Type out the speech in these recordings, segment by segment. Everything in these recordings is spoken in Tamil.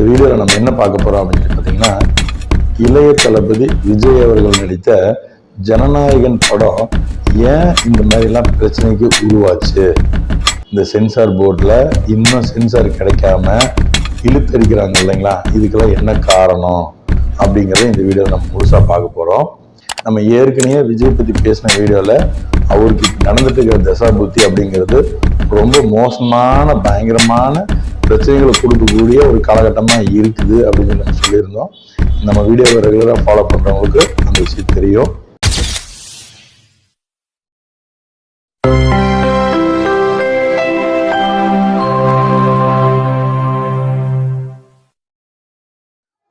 இந்த வீடியோவில் நம்ம என்ன பார்க்க போகிறோம் அப்படின்னு பார்த்தீங்கன்னா இளைய தளபதி விஜய் அவர்கள் நடித்த ஜனநாயகன் படம் ஏன் இந்த மாதிரிலாம் பிரச்சனைக்கு உருவாச்சு? இந்த சென்சார் போர்டில் இன்னும் சென்சார் கிடைக்காம இழுத்தடிக்கிறாங்க இல்லைங்களா? இதுக்கெல்லாம் என்ன காரணம்? அப்படிங்கிறத இந்த வீடியோவில் நம்ம முழுசாக பார்க்க போகிறோம் நம்ம ஏற்கனவே விஜய் பற்றி பேசின வீடியோவில் அவருக்கு நடந்துட்டு இருக்கிற தசா அப்படிங்கிறது ரொம்ப மோசமான பயங்கரமான பிரச்சனைகளை கொடுக்கக்கூடிய ஒரு காலகட்டமாக இருக்குது அப்படின்னு சொல்லி நம்ம சொல்லியிருந்தோம். நம்ம வீடியோவை ரெகுலராக ஃபாலோ பண்ணுறவங்களுக்கு அந்த விஷயம் தெரியும்.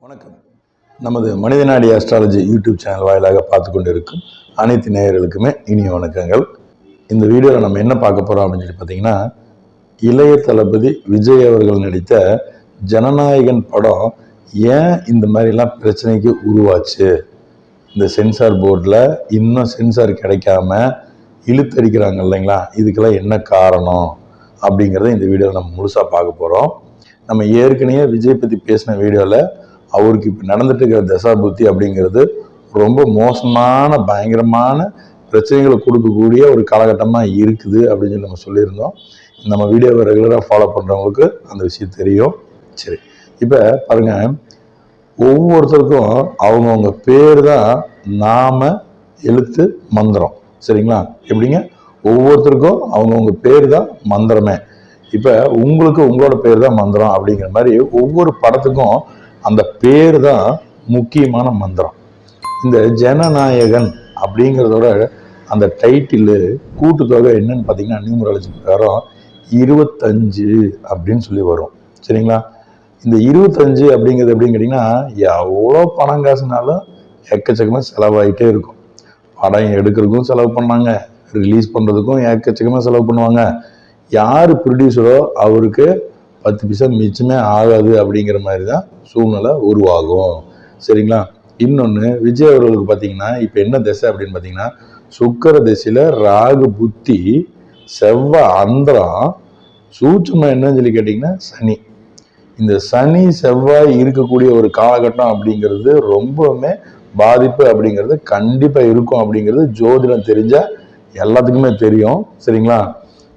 வணக்கம். நமது மனிதநாடி அஸ்ட்ராலஜி யூடியூப் சேனல் வாயிலாக பார்த்து கொண்டிருக்கும் அனைத்து நேயர்களுக்குமே இனிய வணக்கங்கள். இந்த வீடியோவில் நம்ம என்ன பார்க்க போகிறோம் அப்படின்னு சொல்லி பார்த்தீங்கன்னா இளைய தளபதி விஜய் அவர்கள் நடித்த ஜனநாயகன் படம் ஏன் இந்த மாதிரிலாம் பிரச்சனைக்கு உருவாச்சு? இந்த சென்சார் போர்டில் இன்னும் சென்சார் கிடைக்காம இழுத்தடிக்கிறாங்க இல்லைங்களா? இதுக்கெல்லாம் என்ன காரணம்? அப்படிங்கிறத இந்த வீடியோவில் நம்ம முழுசாக பார்க்க போகிறோம் நம்ம ஏற்கனவே விஜய் பற்றி பேசின வீடியோவில் அவருக்கு இப்போ நடந்துட்டு இருக்கிற தசாபுத்தி அப்படிங்கிறது ரொம்ப மோசமான பயங்கரமான பிரச்சனைகளை கொடுக்கக்கூடிய ஒரு காலகட்டமாக இருக்குது அப்படின்னு சொல்லி நம்ம சொல்லியிருந்தோம். நம்ம வீடியோவை ரெகுலராக ஃபாலோ பண்ணுறவங்களுக்கு அந்த விஷயம் தெரியும். சரி இப்போ பாருங்க. ஒவ்வொருத்தருக்கும் அவங்கவுங்க பேர் தான் நாம எழுத்து மந்திரம். சரிங்களா? எப்படிங்க? ஒவ்வொருத்தருக்கும் அவங்கவுங்க பேர் தான் மந்திரமே. இப்போ உங்களுக்கு உங்களோட பேர் தான் மந்திரம் அப்படிங்கிற மாதிரி ஒவ்வொரு படத்துக்கும் அந்த பேர் தான் முக்கியமான மந்திரம். இந்த ஜனநாயகன் அப்படிங்கிறதோட அந்த டைட்டிலு கூட்டுத்தொகை என்னன்னு பார்த்தீங்கன்னா நியூமராலஜி பிரகாரம் இருபத்தஞ்சு அப்படின்னு சொல்லி வரும். சரிங்களா? இந்த இருபத்தஞ்சு அப்படிங்கிறது எப்படின்னு கேட்டிங்கன்னா எவ்வளோ பணம் காசுனாலும் எக்கச்சக்கமாக செலவாகிட்டே இருக்கும். படம் எடுக்கிறதுக்கும் செலவு பண்ணாங்க. ரிலீஸ் பண்ணுறதுக்கும் எக்கச்சக்கமாக செலவு பண்ணுவாங்க. யார் ப்ரொடியூசரோ அவருக்கு பத்து பைசா மிச்சமே ஆகாது அப்படிங்கிற மாதிரி தான் சூழ்நிலை உருவாகும். சரிங்களா? இன்னொன்று விஜய் அவர்களுக்கு பார்த்தீங்கன்னா இப்போ என்ன திசை அப்படின்னு பார்த்தீங்கன்னா சுக்கர திசையில் ராகு புத்தி செவ்வாய் அந்தரம். சூட்சமாக என்னன்னு சொல்லி கேட்டிங்கன்னா சனி. இந்த சனி செவ்வாய் இருக்கக்கூடிய ஒரு காலகட்டம் அப்படிங்கிறது ரொம்பவுமே பாதிப்பு அப்படிங்கிறது கண்டிப்பாக இருக்கும் அப்படிங்கிறது ஜோதிடம் தெரிஞ்சால் எல்லாத்துக்குமே தெரியும். சரிங்களா?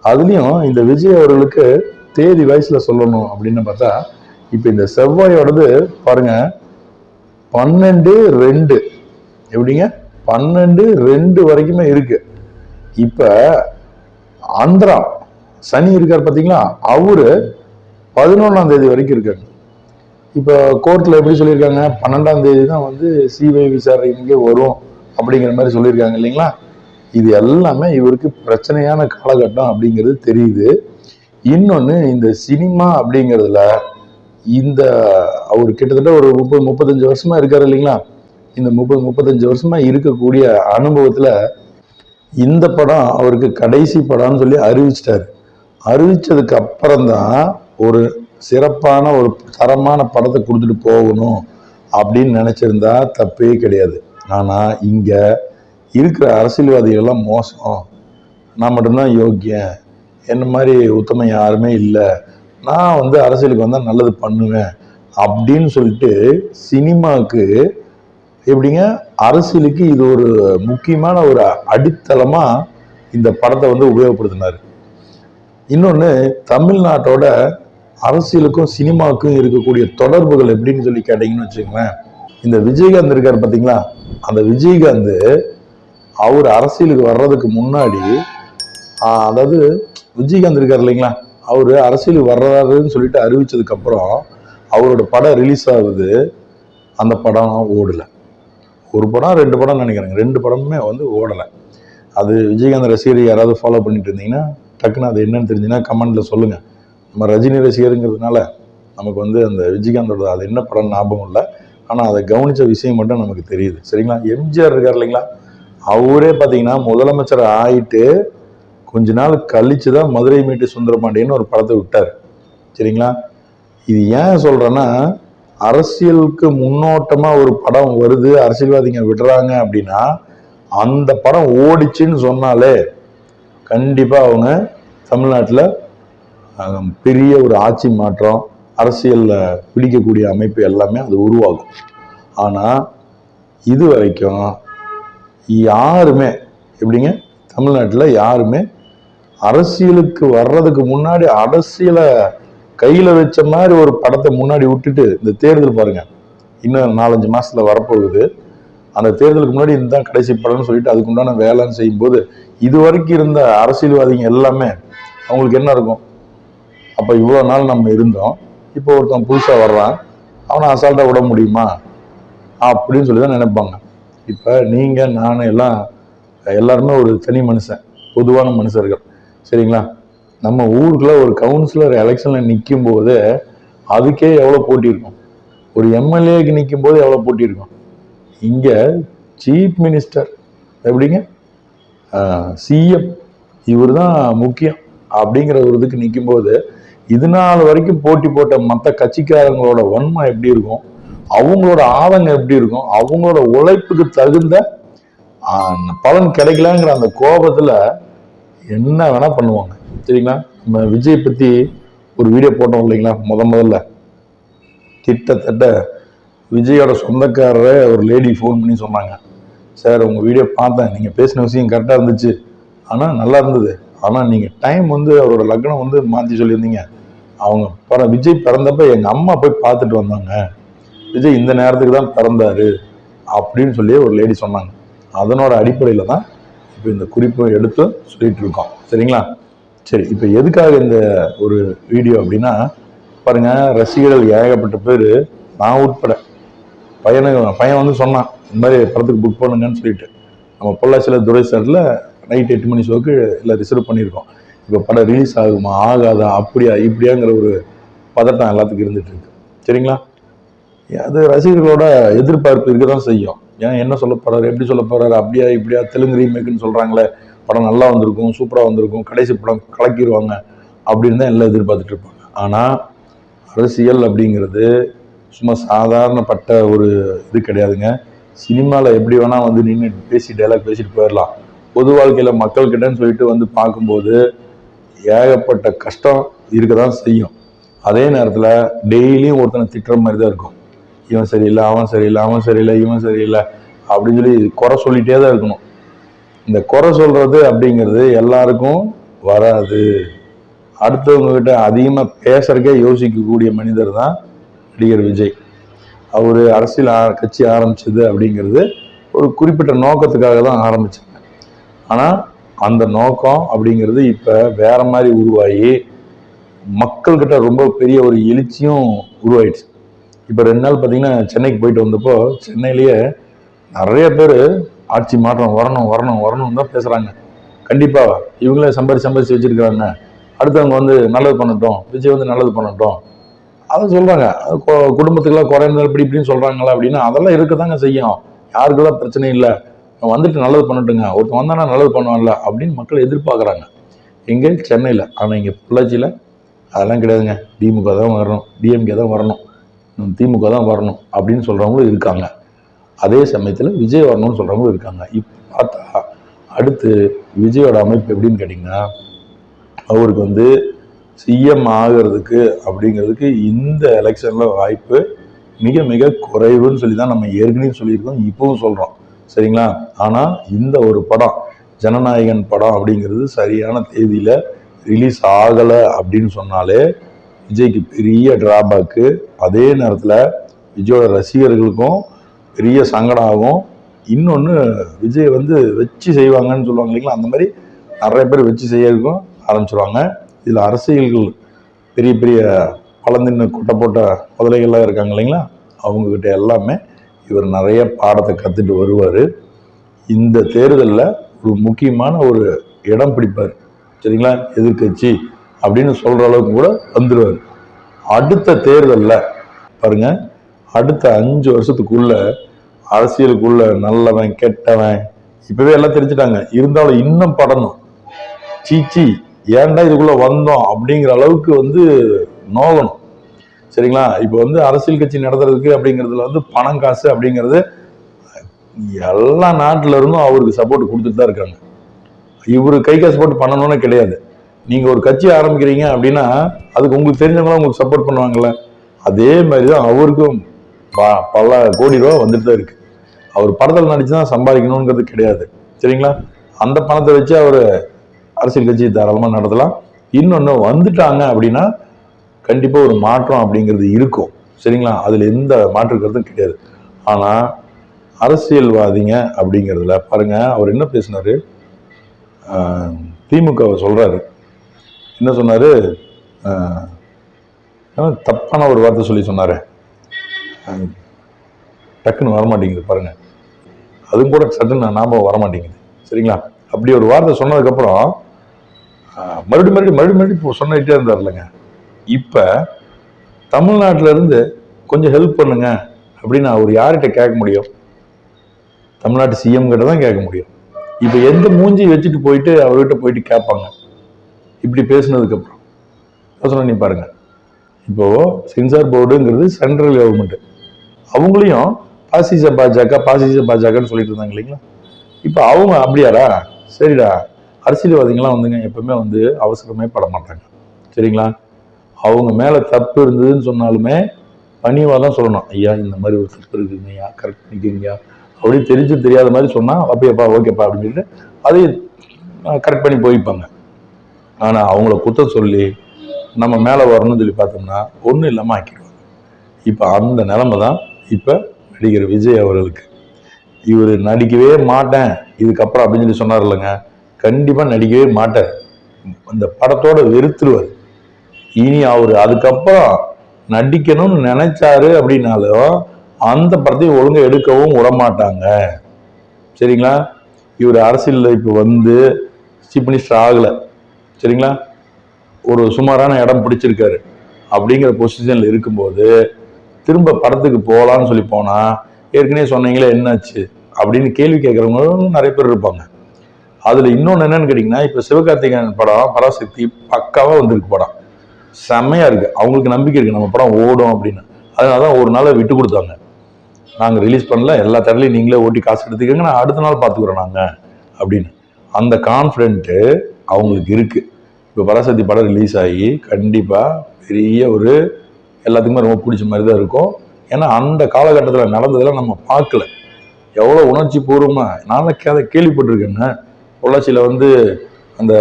அதுலேயும் இந்த விஜய் அவர்களுக்கு தேதி வயசில் சொல்லணும் அப்படின்னு பார்த்தா இப்போ இந்த செவ்வாயோடது பாருங்க பன்னெண்டு ரெண்டு. எப்படிங்க? பன்னெண்டு ரெண்டு வரைக்குமே இருக்கு. இப்போ ஆந்திரா சனி இருக்கார் பார்த்தீங்களா அவரு பதினொன்றாம் தேதி வரைக்கும் இருக்காரு. இப்போ கோர்ட்டில் எப்படி சொல்லியிருக்காங்க? பன்னெண்டாம் தேதி தான் வந்து சிபிஐ விசாரணைக்கு வரும் அப்படிங்கிற மாதிரி சொல்லியிருக்காங்க இல்லைங்களா? இது எல்லாமே இவருக்கு பிரச்சனையான காலகட்டம் அப்படிங்கிறது தெரியுது. இன்னொன்று இந்த சினிமா அப்படிங்கிறதுல இந்த அவர் கிட்டத்தட்ட ஒரு முப்பது முப்பத்தஞ்சு வருஷமா இருக்காரு இல்லைங்களா? இந்த முப்பது முப்பத்தஞ்சு வருஷமா இருக்கக்கூடிய அனுபவத்தில் இந்த படம் அவருக்கு கடைசி படம்னு சொல்லி அறிவிச்சிட்டாரு. அறிவிச்சதுக்கு அப்புறம்தான் ஒரு சிறப்பான ஒரு தரமான படத்தை கொடுத்துட்டு போகணும் அப்படின்னு நினச்சிருந்தா தப்பே கிடையாது. ஆனால் இங்கே இருக்கிற அரசியல்வாதிகள்லாம் மோசம். நான் மட்டும்தான் யோக்கியம் என்ன மாதிரி உத்தமம் யாருமே இல்லை. நான் வந்து அரசியலுக்கு வந்தால் நல்லது பண்ணுவேன் அப்படின்னு சொல்லிட்டு சினிமாவுக்கு எப்படிங்க? அரசியலுக்கு இது ஒரு முக்கியமான ஒரு அடித்தளமாக இந்த படத்தை வந்து உபயோகப்படுத்தினார். இன்னொன்று தமிழ்நாட்டோட அரசியலுக்கும் சினிமாவுக்கும் இருக்கக்கூடிய தொடர்புகள் எப்படின்னு சொல்லி கேட்டிங்கன்னு வச்சுக்கோங்களேன். இந்த விஜயகாந்த் இருக்கார் பார்த்தீங்களா அந்த விஜயகாந்த் அவர் அரசியலுக்கு வர்றதுக்கு முன்னாடி அதாவது விஜயகாந்த் இருக்கார் இல்லைங்களா? அவர் அரசியலுக்கு வர்றாருன்னு சொல்லிட்டு அறிவிச்சதுக்கப்புறம் அவரோட படம் ரிலீஸ் ஆகுது. அந்த படம் ஓடலை. ஒரு படம் ரெண்டு படம் நினைக்கிறேங்க. ரெண்டு படமுமே வந்து ஓடலை. அது விஜயகாந்த் ரசிகர் யாராவது ஃபாலோ பண்ணிட்டு இருந்தீங்கன்னா டக்குன்னு அது என்னன்னு தெரிஞ்சுன்னா கமெண்ட்டில் சொல்லுங்கள் நம்ம ரஜினி ரசிகருங்கிறதுனால நமக்கு வந்து அந்த விஜயகாந்தோட அது என்ன படம் ஞாபகம் இல்லை. ஆனால் அதை கவனித்த விஷயம் மட்டும் நமக்கு தெரியுது. சரிங்களா? எம்ஜிஆர் இருக்கார் இல்லைங்களா? அவரே பார்த்தீங்கன்னா முதலமைச்சர் ஆயிட்டு கொஞ்ச நாள் கழித்து தான் மதுரை மீட்டு சுந்தரபாண்டியன்னு ஒரு படத்தை விட்டார். சரிங்களா? இது ஏன் சொல்கிறேன்னா அரசியலுக்கு முன்னோட்டமா ஒரு படம் வருது அரசியல்வாதிங்க விடுறாங்க அப்படின்னா அந்த படம் ஓடிச்சுன்னு சொன்னாலே கண்டிப்பா அவங்க தமிழ்நாட்டில் பெரிய ஒரு ஆட்சி மாற்றம் அரசியலில் பிடிக்கக்கூடிய அமைப்பு எல்லாமே அது உருவாகும். ஆனால் இது வரைக்கும் யாருமே எப்படிங்க? தமிழ்நாட்டில் யாருமே அரசியலுக்கு வர்றதுக்கு முன்னாடி அரசியலை கையில் வச்ச மாதிரி ஒரு படத்தை முன்னாடி விட்டுட்டு இந்த தேர்தல் பாருங்க. இன்னும் நாலஞ்சு மாசத்துல வரப்போகுது. அந்த தேர்தலுக்கு முன்னாடி இதுதான் கடைசி படம்னு சொல்லிட்டு அதுக்குண்டான வேலைன்னு செய்யும்போது இது வரைக்கும் இருந்த அரசியல்வாதிங்க எல்லாமே அவங்களுக்கு என்ன இருக்கும்? அப்போ இவ்வளோ நாள் நம்ம இருந்தோம். இப்போ ஒருத்தன் புதுசாக வர்றான். அவனை அசால்ட்டாக விட முடியுமா? அப்படின்னு சொல்லி தான் நினைப்பாங்க. இப்போ நீங்கள் நான் எல்லாம் எல்லாருமே ஒரு தனி மனுஷன் பொதுவான மனுஷர்கள். சரிங்களா? நம்ம ஊருக்குள்ள ஒரு கவுன்சிலர் எலெக்ஷனில் நிற்கும் போது அதுக்கே எவ்வளோ போட்டி இருக்கும்? ஒரு எம்எல்ஏக்கு நிற்கும் போது எவ்வளோ போட்டி இருக்கும்? இங்கே சீஃப் மினிஸ்டர் எப்படிங்க? சிஎம் இவர் தான் முக்கியம் அப்படிங்கிற ஒரு இதுக்கு நிற்கும்போது இது நாள் வரைக்கும் போட்டி போட்ட மற்ற கட்சிக்காரங்களோட வன்மை எப்படி இருக்கும்? அவங்களோட ஆதங்கம் எப்படி இருக்கும்? அவங்களோட உழைப்புக்கு தகுந்த பலன் கிடைக்கலங்கிற அந்த கோபத்துல என்ன வேணா பண்ணுவாங்க. சரிங்களா? நம்ம விஜய் பற்றி ஒரு வீடியோ போட்டோம் இல்லைங்களா? முத முதல்ல. கிட்டத்தட்ட விஜயோட சொந்தக்காரரை ஒரு லேடி ஃபோன் பண்ணி சொன்னாங்க. சார் உங்கள் வீடியோ பார்த்தேன். நீங்கள் பேசின விஷயம் கரெக்டாக இருந்துச்சு. ஆனால் நல்லா இருந்தது. ஆனால் நீங்கள் டைம் வந்து அவரோட லக்னம் வந்து மாற்றி சொல்லியிருந்தீங்க. அவங்க பிற விஜய் பிறந்தப்ப எங்கள் அம்மா போய் பார்த்துட்டு வந்தாங்க. விஜய் இந்த நேரத்துக்கு தான் பிறந்தாரு. அப்படின்னு சொல்லி ஒரு லேடி சொன்னாங்க. அதனோட அடிப்படையில் தான் இப்போ இந்த குறிப்பை எடுத்து சொல்லிட்டு இருக்கோம். சரிங்களா? சரி இப்போ எதுக்காக இந்த ஒரு வீடியோ அப்படின்னா பாருங்கள் ரசிகர்கள் ஏகப்பட்ட பேர் நான் உட்பட பையனுக்கு பையன் வந்து சொன்னான் இந்த மாதிரி படத்துக்கு புக் பண்ணுங்கன்னு சொல்லிட்டு. நம்ம பொள்ளாச்சியில் துரை சாரில் நைட் எட்டு மணி ஷோக்கு இல்லை ரிசர்வ் பண்ணியிருக்கோம். இப்போ படம் ரிலீஸ் ஆகுமா ஆகாதா அப்படியா இப்படியாங்கிற ஒரு பதட்டம் எல்லாத்துக்கும் இருந்துட்டு இருக்கு. சரிங்களா? அது ரசிகர்களோட எதிர்பார்ப்பு இருக்க தான் செய்யும். ஏன் என்ன சொல்ல போகிறாரு எப்படி சொல்ல போகிறாரு அப்படியா இப்படியா தெலுங்கு ரீமேக்குன்னு சொல்கிறாங்களே படம் நல்லா வந்திருக்கும் சூப்பராக வந்திருக்கும் கடைசி படம் கலக்கிடுவாங்க அப்படின்னு தான் எல்லாம் எதிர்பார்த்துட்டு இருப்பாங்க ஆனால் அரசியல் அப்படிங்கிறது சும்மா சாதாரணப்பட்ட ஒரு இது கிடையாதுங்க. சினிமாவில் எப்படி வேணால் வந்து நின்று பேசி டைலாக் பேசிட்டு போயிடலாம் பொது வாழ்க்கையில் மக்கள்கிட்டன்னு சொல்லிட்டு வந்து பார்க்கும்போது ஏகப்பட்ட கஷ்டம் இருக்க தான் செய்யும். அதே நேரத்தில் டெய்லியும் ஒருத்தனை திட்டுற மாதிரி தான் இருக்கும். இவன் சரியில்லை அவன் சரியில்லை அவன் சரியில்லை இவன் சரியில்லை அப்படின்னு சொல்லி குறை சொல்லிகிட்டே தான் இருக்கணும். இந்த குறை சொல்கிறது அப்படிங்கிறது எல்லாருக்கும் வராது. அடுத்தவங்கக்கிட்ட அதிகமாக பேசுறதுக்கே யோசிக்கக்கூடிய மனிதர் தான் நடிகர் விஜய். அவர் அரசியல் ஆ- கட்சி ஆரம்பிச்சது அப்படிங்கிறது ஒரு குறிப்பிட்ட நோக்கத்துக்காக தான் ஆரம்பிச்சாங்க. ஆனால் அந்த நோக்கம் அப்படிங்கிறது இப்போ வேற மாதிரி உருவாகி மக்கள்கிட்ட ரொம்ப பெரிய ஒரு எழுச்சியும் உருவாயிடுச்சு. இப்போ ரெண்டு நாள் பார்த்தீங்கன்னா சென்னைக்கு போயிட்டு வந்தப்போ சென்னையிலேயே நிறைய பேர் ஆட்சி மாற்றம் வரணும் வரணும் வரணும்னு தான் பேசுகிறாங்க கண்டிப்பாக இவங்களே சம்பாதி சம்பாதிச்சு வச்சுருக்கிறாங்க. அடுத்தவங்க வந்து நல்லது பண்ணட்டும் விஜய் வந்து நல்லது பண்ணட்டும். அதை சொல்கிறாங்க குடும்பத்துக்கெல்லாம் குறைந்த இப்படி இப்படின்னு சொல்கிறாங்களா அப்படின்னா அதெல்லாம் இருக்க தாங்க செய்யும். யாருக்கெல்லாம் பிரச்சனை இல்லை. வந்துட்டு நல்லது பண்ணட்டுங்க. ஒருத்தன் வந்தானா நல்லது பண்ணுவான்ல அப்படின்னு மக்கள் எதிர்பார்க்குறாங்க. எங்கே? சென்னையில். ஆனால் இங்கே பொள்ளாச்சியில் அதெல்லாம் கிடையாதுங்க. திமுக தான் வரணும். டிஎம்கே தான் வரணும். திமுக தான் வரணும் அப்படின்னு சொல்கிறவங்களும் இருக்காங்க. அதே சமயத்தில் விஜய் வரணும்னு சொல்கிறவங்களும் இருக்காங்க. இப்போ பார்த்தா அடுத்து விஜயோட அமைப்பு எப்படின்னு கேட்டிங்கன்னா அவருக்கு வந்து சிஎம் ஆகிறதுக்கு அப்படிங்கிறதுக்கு இந்த எலெக்ஷனில் வாய்ப்பு மிக மிக குறைவுன்னு சொல்லி தான் நம்ம ஏற்கனவே சொல்லியிருக்கோம் இப்பவும் சொல்கிறோம் சரிங்களா? ஆனால் இந்த ஒரு படம் ஜனநாயகன் படம் அப்படிங்கிறது சரியான தேதியில் ரிலீஸ் ஆகலை அப்படின்னு சொன்னாலே விஜய்க்கு பெரிய டிராபேக்கு அதே நேரத்தில் விஜயோட ரசிகர்களுக்கும் பெரிய சங்கடம் ஆகும் இன்னொன்று விஜய் வந்து வச்சு செய்வாங்கன்னு சொல்லுவாங்க இல்லைங்களா? அந்த மாதிரி நிறைய பேர் வச்சு செய்யறதுக்கும் ஆரம்பிச்சிருவாங்க. இதில் அரசியல்கள் பெரிய பெரிய பழந்தின்னு குட்டை போட்ட முதலைகள்லாம் இருக்காங்க இல்லைங்களா? அவங்கக்கிட்ட எல்லாமே இவர் நிறைய பாடத்தை கற்றுட்டு வருவார். இந்த தேர்தலில் ஒரு முக்கியமான ஒரு இடம் பிடிப்பார். சரிங்களா? எதிர்க்கட்சி அப்படின்னு சொல்கிற அளவுக்கு கூட வந்துடுவார் அடுத்த தேர்தலில் பாருங்கள் அடுத்த அஞ்சு வருஷத்துக்குள்ள அரசியலுக்குள்ள நல்லவன் கெட்டவன். இப்பவே எல்லாம் தெரிஞ்சுட்டாங்க. இருந்தாலும் இன்னும் படணும். சீச்சி ஏன்டா இதுக்குள்ள வந்தோம் அப்படிங்கிற அளவுக்கு வந்து நோகணும். சரிங்களா? இப்போ வந்து அரசியல் கட்சி நடத்துறதுக்கு அப்படிங்கிறதுல வந்து பணம் காசு அப்படிங்கிறது எல்லா நாட்டில இருந்தும் அவருக்கு சப்போர்ட் கொடுத்துட்டு தான் இருக்காங்க. இவரு கை காசு போட்டு பண்ணணும்னு கிடையாது. நீங்கள் ஒரு கட்சி ஆரம்பிக்கிறீங்க அப்படின்னா அதுக்கு உங்களுக்கு தெரிஞ்சவங்களாம் உங்களுக்கு சப்போர்ட் பண்ணுவாங்கல்ல. அதே மாதிரி தான் அவருக்கும் பல கோடி ரூபா வந்துட்டு தான் இருக்கு. அவர் படத்தில் நடிச்சு தான் சம்பாதிக்கணுங்கிறது கிடையாது. சரிங்களா? அந்த பணத்தை வச்சு அவர் அரசியல் கட்சி தாராளமாக நடத்தலாம். இன்னொன்று வந்துட்டாங்க அப்படின்னா கண்டிப்பாக ஒரு மாற்றம் அப்படிங்கிறது இருக்கும். சரிங்களா? அதில் எந்த மாற்று கருத்தும் கிடையாது. ஆனால் அரசியல்வாதிங்க அப்படிங்கிறதுல பாருங்க அவர் என்ன பேசினார்? திமுகவை சொல்கிறாரு என்ன சொன்னார்? தப்பான ஒரு வார்த்தை சொல்லி சொன்னார். டக்குன்னு வரமாட்டேங்குது பாருங்கள் அதுவும் கூட சட்டன் ஞாபகம் வரமாட்டேங்குது. சரிங்களா? அப்படி ஒரு வார்த்தை சொன்னதுக்கப்புறம் மறுபடியும் மறுபடியும் மறுபடியும் மறுபடியும் இப்போ சொன்னிட்டே இருந்தார்லங்க. இப்போ தமிழ்நாட்டிலேருந்து கொஞ்சம் ஹெல்ப் பண்ணுங்க அப்படின்னு அவர் யார்கிட்ட கேட்க முடியும்? தமிழ்நாட்டு சிஎம் கிட்ட தான் கேட்க முடியும். இப்போ எந்த மூஞ்சி வச்சுட்டு போயிட்டு அவர்கிட்ட போயிட்டு கேட்பாங்க? இப்படி பேசினதுக்கப்புறம். சொன்ன நீ பாருங்கள் இப்போது சென்சார் போர்டுங்கிறது சென்ட்ரல் கவர்மெண்ட்டு அவங்களையும் பாசிச பாஜக பாசிச பாஜகன்னு சொல்லிட்டு இருந்தாங்க இல்லைங்களா? இப்போ அவங்க அப்படியாடா? சரிடா. அரசியல்வாதிகள்லாம் வந்துங்க எப்பவுமே வந்து அவசரமே பட மாட்டாங்க. சரிங்களா? அவங்க மேலே தப்பு இருந்ததுன்னு சொன்னாலுமே பணிவாக தான் சொல்லணும். ஐயா இந்த மாதிரி ஒரு தப்பு இருக்குங்கய்யா கரெக்ட் பண்ணிக்கங்கய்யா. அப்படின்னு தெரிஞ்சு தெரியாத மாதிரி சொன்னால் அப்பயப்பா ஓகேப்பா அப்படின்னு சொல்லிட்டு அதையும் கரெக்ட் பண்ணி போய்ப்பாங்க. ஆனால் அவங்கள குத்தம் சொல்லி நம்ம மேலே வரணும்னு சொல்லி பார்த்தோம்னா ஒன்றும் இல்லாமல் ஆக்கிடுவாங்க. இப்போ அந்த நிலமை தான் இப்போ நடிகர் விஜய் அவர்களுக்கு. இவர் நடிக்கவே மாட்டேன். இதுக்கப்புறம் அப்படின்னு சொல்லி சொன்னார் இல்லைங்க. கண்டிப்பாக நடிக்கவே மாட்டார். அந்த படத்தோட வெறுத்துருவார். இனி அவர் அதுக்கப்புறம் நடிக்கணும்னு நினைச்சாரு அப்படின்னாலும் அந்த படத்தையும் ஒழுங்காக எடுக்கவும் விட மாட்டாங்க சரிங்களா? இவர் அரசியலில் இப்போ வந்து சீஃப் மினிஸ்டர் ஆகலை. சரிங்களா? ஒரு சுமாரான இடம் பிடிச்சிருக்காரு. அப்படிங்கிற பொசிஷனில் இருக்கும்போது திரும்ப படத்துக்கு போகலான்னு சொல்லி போனால் ஏற்கனவே சொன்னீங்களே என்னாச்சு? அப்படின்னு கேள்வி கேட்குறவங்களும் நிறைய பேர் இருப்பாங்க. அதில் இன்னொன்று என்னன்னு கேட்டிங்கன்னா இப்போ சிவகார்த்திகேயன் படம் பராசக்தி பக்காவாக வந்திருக்கு படம். செம்மையாக இருக்குது அவங்களுக்கு நம்பிக்கை இருக்குது நம்ம படம் ஓடும் அப்படின்னு. அதனால தான் ஒரு நாளை விட்டு கொடுத்தாங்க. நாங்கள் ரிலீஸ் பண்ணல. எல்லா தடலையும் நீங்களே ஓட்டி காசு எடுத்துக்கோங்க. நான் அடுத்த நாள் பார்த்துக்குறோம் நாங்கள் அப்படின்னு. அந்த கான்ஃபிடென்ட்டு அவங்களுக்கு இருக்குது இப்போ பராசக்தி படம் ரிலீஸ் ஆகி கண்டிப்பாக பெரிய ஒரு எல்லாத்துக்குமே ரொம்ப பிடிச்ச மாதிரி தான் இருக்கும். ஏன்னா அந்த காலகட்டத்தில் நடந்ததெல்லாம் நம்ம பார்க்கல. எவ்வளோ உணர்ச்சி பூர்வமாக நானும் கே கேள்விப்பட்டிருக்கேன்னு. பொள்ளாச்சியில் வந்து அந்த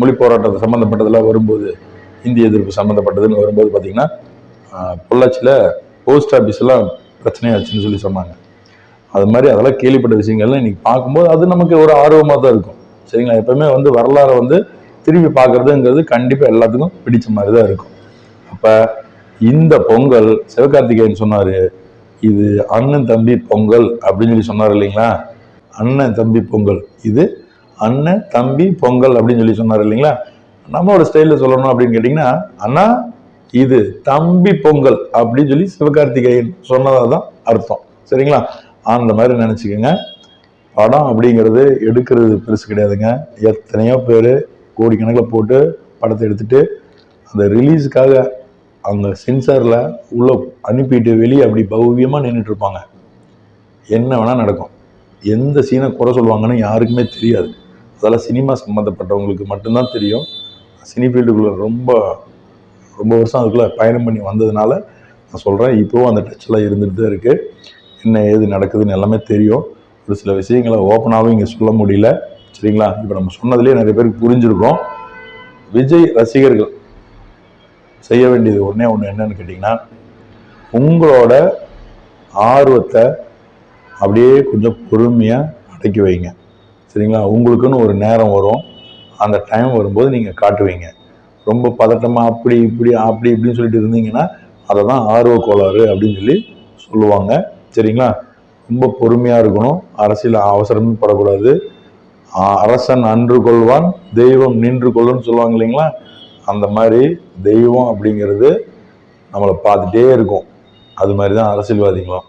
மொழி போராட்டத்தை சம்மந்தப்பட்டதெல்லாம் வரும்போது இந்திய எதிர்ப்பு சம்மந்தப்பட்டதுன்னு வரும்போது பார்த்திங்கன்னா பொள்ளாச்சியில் போஸ்ட் ஆஃபீஸ்லாம் பிரச்சனையாச்சுன்னு சொல்லி சொன்னாங்க. அது மாதிரி அதெல்லாம் கேள்விப்பட்ட விஷயங்கள்லாம் இன்றைக்கி பார்க்கும்போது அது நமக்கு ஒரு ஆர்வமாக தான் இருக்கும். சரிங்களா? எப்பவுமே வந்து வரலாறை வந்து திரும்பி பார்க்கறதுங்கிறது கண்டிப்பாக எல்லாத்துக்கும் பிடிச்ச மாதிரி தான் இருக்கும். அப்போ இந்த பொங்கல் சிவகார்த்திகேயன் சொன்னார் இது அண்ணன் தம்பி பொங்கல் அப்படின்னு சொல்லி சொன்னார் இல்லைங்களா? அண்ணன் தம்பி பொங்கல். இது அண்ணன் தம்பி பொங்கல் அப்படின்னு சொல்லி சொன்னார் இல்லைங்களா? நம்மளோட ஸ்டைலில் சொல்லணும் அப்படின்னு கேட்டிங்கன்னா அண்ணா இது தம்பி பொங்கல் அப்படின்னு சொல்லி சிவகார்த்திகேயன் சொன்னதாக தான் அர்த்தம். சரிங்களா? அந்த மாதிரி நினச்சிக்கோங்க. படம் அப்படிங்கிறது எடுக்கிறது பெருசு கிடையாதுங்க. எத்தனையோ பேர் கோடிக்கணக்கில் போட்டு படத்தை எடுத்துட்டு அந்த ரிலீஸுக்காக அவங்க சென்சாரில் உள்ளே அனுப்பிட்டு வெளியே அப்படி பவ்யமாக நின்றுட்டு இருப்பாங்க. என்ன வேணால் நடக்கும். எந்த சீனை குறை சொல்லுவாங்கன்னு யாருக்குமே தெரியாது. அதெல்லாம் சினிமா சம்மந்தப்பட்டவங்களுக்கு மட்டும்தான் தெரியும். சினி ஃபீல்டுக்குள்ளே ரொம்ப ரொம்ப வருஷம் அதுக்குள்ளே பயணம் பண்ணி வந்ததுனால நான் சொல்கிறேன் இப்போவும் அந்த டச்செல்லாம் இருந்துகிட்டு தான் இருக்குது என்ன ஏது நடக்குதுன்னு எல்லாமே தெரியும். ஒரு சில விஷயங்களை ஓப்பனாகவும் இங்கே சொல்ல முடியல. சரிங்களா? இப்போ நம்ம சொன்னதுலேயே நிறைய பேருக்கு புரிஞ்சிருக்கோம். விஜய் ரசிகர்கள் செய்ய வேண்டியது ஒன்றே ஒன்று என்னன்னு கேட்டிங்கன்னா உங்களோட ஆர்வத்தை அப்படியே கொஞ்சம் பொறுமையாக அடக்கி வைங்க. சரிங்களா? உங்களுக்குன்னு ஒரு நேரம் வரும். அந்த டைம் வரும்போது நீங்கள் காட்டுவீங்க ரொம்ப பதட்டமாக அப்படி இப்படி அப்படி இப்படின்னு சொல்லிட்டு இருந்தீங்கன்னா அதை தான் ஆர்வ கோளாறு அப்படின்னு சொல்லி சொல்லுவாங்க. சரிங்களா? ரொம்ப பொறுமையாக இருக்கணும். அரசியல் அவசரமும் படக்கூடாது. அரசன் அன்று கொள்வான் தெய்வம் நின்று கொள்ளுன்னு சொல்லுவாங்க இல்லைங்களா? அந்த மாதிரி தெய்வம் அப்படிங்கிறது நம்மளை பார்த்துட்டே இருக்கும். அது மாதிரி தான் அரசியல்வாதிகளும்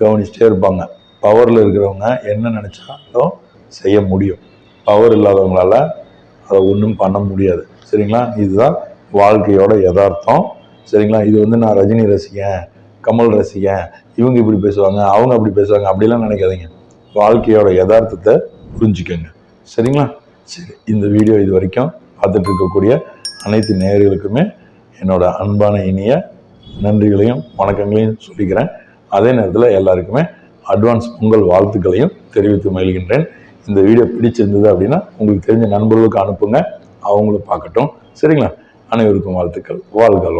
கவனிச்சுட்டே இருப்பாங்க. பவரில் இருக்கிறவங்க என்ன நினச்சாலும் செய்ய முடியும். பவர் இல்லாதவங்களால அதை ஒன்றும் பண்ண முடியாது. சரிங்களா? இதுதான் வாழ்க்கையோட யதார்த்தம். சரிங்களா? இது வந்து நான் ரஜினி ரசிகன் கமல் ரசிகன் இவங்க இப்படி பேசுவாங்க அவங்க அப்படி பேசுவாங்க அப்படிலாம் நினைக்காதீங்க. வாழ்க்கையோட யதார்த்தத்தை புரிஞ்சுக்கோங்க. சரிங்களா? சரி இந்த வீடியோ இது வரைக்கும் பார்த்துட்டு இருக்கக்கூடிய அனைத்து நேயர்களுக்குமே என்னோட அன்பான இனிய நன்றிகளையும் வணக்கங்களையும் சொல்லிக்கிறேன். அதே நேரத்தில் எல்லாருக்குமே அட்வான்ஸ் பொங்கல் வாழ்த்துக்களையும் தெரிவித்து மகிழ்கின்றேன். இந்த வீடியோ பிடிச்சிருந்தது அப்படின்னா உங்களுக்கு தெரிஞ்ச நண்பர்களுக்கு அனுப்புங்க. அவங்களும் பார்க்கட்டும். சரிங்களா? அனைவருக்கும் வாழ்த்துக்கள். வாழ்க